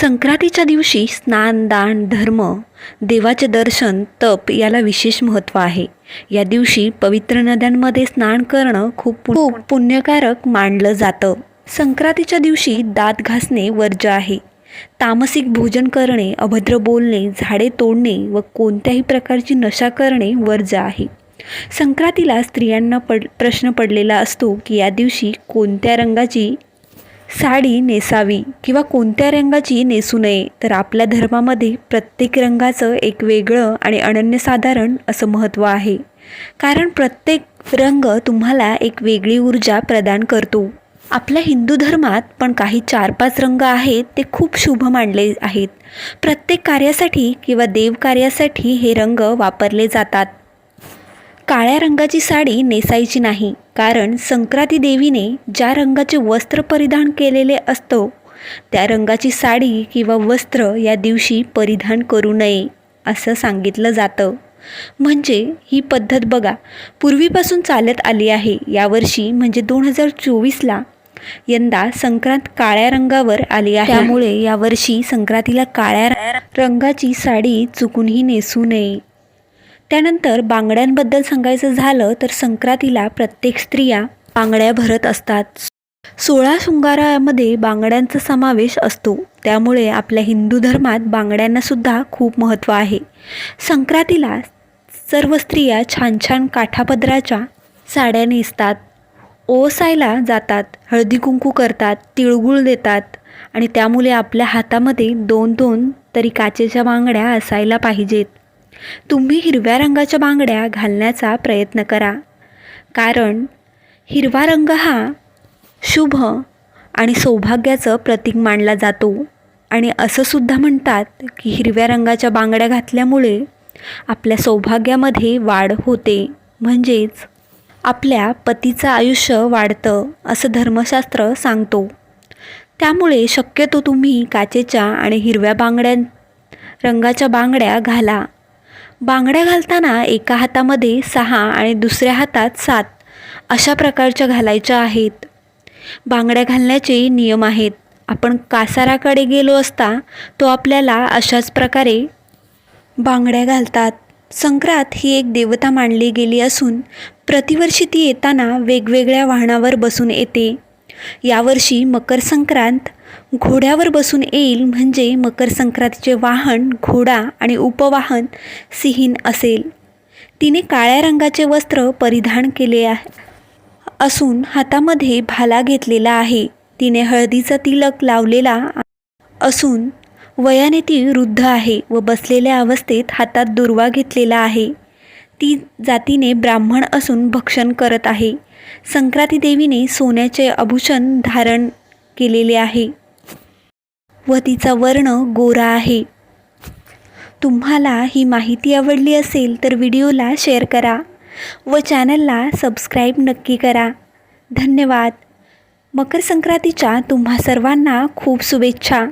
संक्रांतीच्या दिवशी स्नान दान धर्म देवाचे दर्शन तप याला विशेष महत्त्व आहे. या दिवशी पवित्र नद्यांमध्ये स्नान करणं खूप खूप पुण्यकारक मानलं जातं. संक्रांतीच्या दिवशी दात घासणे वर्ज्य आहे. तामसिक भोजन करणे अभद्र बोलणे झाडे तोडणे व कोणत्याही प्रकारची नशा करणे वर्ज्य आहे. संक्रांतीला स्त्रियांना पड प्रश्न पडलेला असतो की या दिवशी कोणत्या रंगाची साडी नेसावी किंवा कोणत्या रंगाची नेसू नये तर आपल्या धर्मामध्ये प्रत्येक रंगाचं एक वेगळं आणि अनन्यसाधारण असं महत्त्व आहे. कारण प्रत्येक रंग तुम्हाला एक वेगळी ऊर्जा प्रदान करतो. आपल्या हिंदू धर्मात पण काही चार पाच रंग आहेत ते खूप शुभ मानले आहेत. प्रत्येक कार्यासाठी किंवा देवकार्यासाठी हे रंग वापरले जातात. काळ्या रंगाची साडी नेसायची नाही. कारण संक्रांती देवीने ज्या रंगाचे वस्त्र परिधान केलेले असतो त्या रंगाची साडी किंवा वस्त्र या दिवशी परिधान करू नये असं सांगितलं जातं. म्हणजे ही पद्धत बघा पूर्वीपासून चालत आली आहे. यावर्षी म्हणजे दोन हजार चोवीसला यंदा संक्रांत काळ्या रंगावर आली आहे. त्यामुळे यावर्षी संक्रांतीला काळ्या रंगाची साडी चुकूनही नेसू नये. त्यानंतर बांगड्यांबद्दल सांगायचं झालं तर संक्रांतीला प्रत्येक स्त्रिया बांगड्या भरत असतात. सोळा शृंगारामध्ये बांगड्यांचा समावेश असतो. त्यामुळे आपल्या हिंदू धर्मात बांगड्यांनासुद्धा खूप महत्त्व आहे. संक्रांतीला सर्व स्त्रिया छान छान काठापदराच्या साड्या नेसतात. ओसायला जातात हळदी कुंकू करतात तिळगुळ देतात आणि त्यामुळे आपल्या हातामध्ये दोन दोन तरी काचेच्या बांगड्या असायला पाहिजेत. तुम्ही हिरव्या रंगाच्या बांगड्या घालण्याचा प्रयत्न करा. कारण हिरवा रंग हा शुभ आणि सौभाग्याचं प्रतीक मानला जातो. आणि असं सुद्धा म्हणतात की हिरव्या रंगाच्या बांगड्या घातल्यामुळे आपल्या सौभाग्यामध्ये वाढ होते. म्हणजेच आपल्या पतीचं आयुष्य वाढतं असं धर्मशास्त्र सांगतो. त्यामुळे शक्यतो तुम्ही काचेच्या आणि हिरव्या बांगड्या रंगाच्या बांगड्या घाला. बांगड्या घालताना एका हातामध्ये सहा आणि दुसऱ्या हातात सात अशा प्रकारच्या घालायच्या आहेत. बांगड्या घालण्याचे नियम आहेत. आपण कासाराकडे गेलो असता तो आपल्याला अशाच प्रकारे बांगड्या घालतात. संक्रांत ही एक देवता मानली गेली असून प्रतिवर्षी ती येताना वेगवेगळ्या वाहनावर बसून येते. यावर्षी मकर संक्रांत घोड्यावर बसून येईल म्हणजे मकर संक्रांतीचे वाहन घोडा आणि उपवाहन सिहीन असेल. तिने काळ्या रंगाचे वस्त्र परिधान केले आहे. असून हातामध्ये भाला घेतलेला आहे. तिने हळदीचा तिलक लावलेला असून वयाने ती वृद्ध आहे व बसलेल्या अवस्थेत हातात दुर्वा घेतलेला आहे. ती जातीने ब्राह्मण असून भक्षण करत आहे. संक्रांती देवीने सोन्याचे आभूषण धारण केलेले आहे. व तिचा वर्ण गोरा आहे. तुम्हाला ही माहिती आवडली असेल तर व्हिडिओला शेअर करा व चॅनलला सबस्क्राईब नक्की करा. धन्यवाद. मकर संक्रांतीच्या तुम्हा सर्वांना खूप शुभेच्छा.